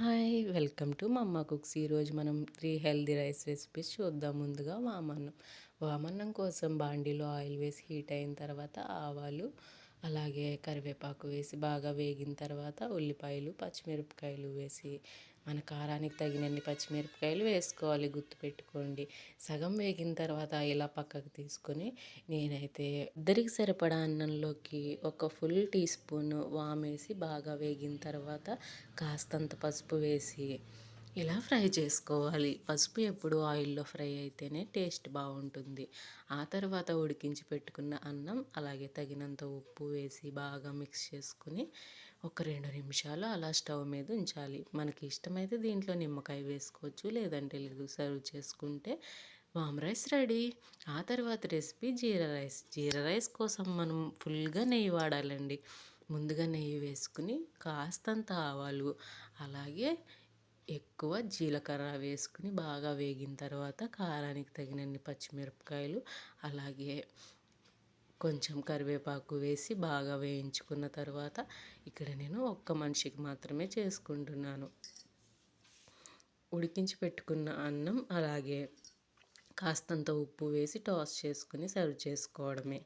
Hi welcome to mamma cooks. ఈరోజు మనం three healthy rice recipes చూద్దాం ముందుగా వామన్నం. వామన్నం కోసం బాండీలో ఆయిల్ వేసి హీట్ అయిన తర్వాత ఆవాలు అలాగే కరివేపాకు వేసి బాగా వేగిన తర్వాత ఉల్లిపాయలు పచ్చిమిరపకాయలు వేసి మన కారానికి తగినన్ని పచ్చిమిరపకాయలు వేసుకోవాలి గుర్తుపెట్టుకోండి. సగం వేగిన తర్వాత ఇలా పక్కకు తీసుకొని నేనైతే ఇద్దరికి సరిపడా అన్నంలోకి ఒక ఫుల్ టీ స్పూన్ వామేసి బాగా వేగిన తర్వాత కాస్తంత పసుపు వేసి ఇలా ఫ్రై చేసుకోవాలి. పసుపు ఎప్పుడు ఆయిల్లో ఫ్రై అయితేనే టేస్ట్ బాగుంటుంది ఆ తర్వాత ఉడికించి పెట్టుకున్న అన్నం అలాగే తగినంత ఉప్పు వేసి బాగా మిక్స్ చేసుకుని ఒక రెండు నిమిషాలు అలా స్టవ్ మీద ఉంచాలి. మనకి ఇష్టమైతే దీంట్లో నిమ్మకాయ వేసుకోవచ్చు లేదంటే లేదు సర్వ్ చేసుకుంటే వామ్ రైస్ రెడీ. ఆ తర్వాత recipe jeera rice. Jeera rice కోసం మనం ఫుల్గా నెయ్యి వాడాలండి. ముందుగా నెయ్యి వేసుకుని కాస్తంత ఆవాలు అలాగే ఎక్కువ జీలకర్ర వేసుకుని బాగా వేగిన తర్వాత కారానికి తగినన్ని పచ్చిమిరపకాయలు అలాగే కొంచెం కరివేపాకు వేసి బాగా వేయించుకున్న తర్వాత ఇక్కడ నేను ఒక్క మనిషికి మాత్రమే చేసుకుంటున్నాను. ఉడికించి పెట్టుకున్న అన్నం అలాగే కాస్తంత ఉప్పు వేసి టాస్ చేసుకుని సర్వ్ చేసుకోవడమే.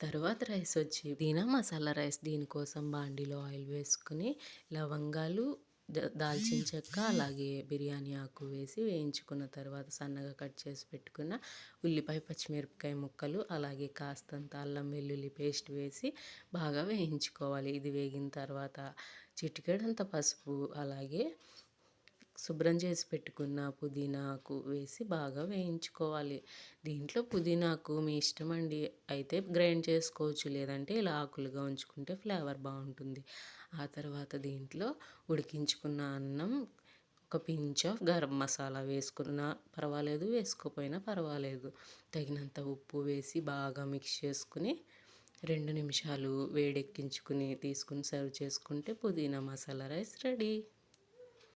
తర్వాత రైస్ వచ్చి దీనా మసాలా రైస్ దీనికోసం బాండీలో ఆయిల్ వేసుకుని లవంగాలు దాల్చిన చెక్క అలాగే బిర్యానీ ఆకు వేసి వేయించుకున్న తర్వాత సన్నగా కట్ చేసి పెట్టుకున్న ఉల్లిపాయ పచ్చిమిరపకాయ ముక్కలు అలాగే కాస్తంత అల్లం వెల్లుల్లి పేస్ట్ వేసి బాగా వేయించుకోవాలి. ఇది వేగిన తర్వాత చిటికెడంత పసుపు అలాగే శుభ్రం చేసి పెట్టుకున్న పుదీనాకు వేసి బాగా వేయించుకోవాలి. దీంట్లో పుదీనాకు మీ ఇష్టం అండి. అయితే గ్రైండ్ చేసుకోవచ్చు. లేదంటే ఇలా ఆకులుగా ఉంచుకుంటే ఫ్లేవర్ బాగుంటుంది. ఆ తర్వాత దీంట్లో ఉడికించుకున్న అన్నం ఒక పించ్ ఆఫ్ గరం మసాలా వేసుకున్నా పర్వాలేదు. వేసుకోపోయినా పర్వాలేదు. తగినంత ఉప్పు వేసి బాగా మిక్స్ చేసుకుని రెండు నిమిషాలు వేడెక్కించుకుని తీసుకుని సర్వ్ చేసుకుంటే పుదీనా మసాలా రైస్ రెడీ.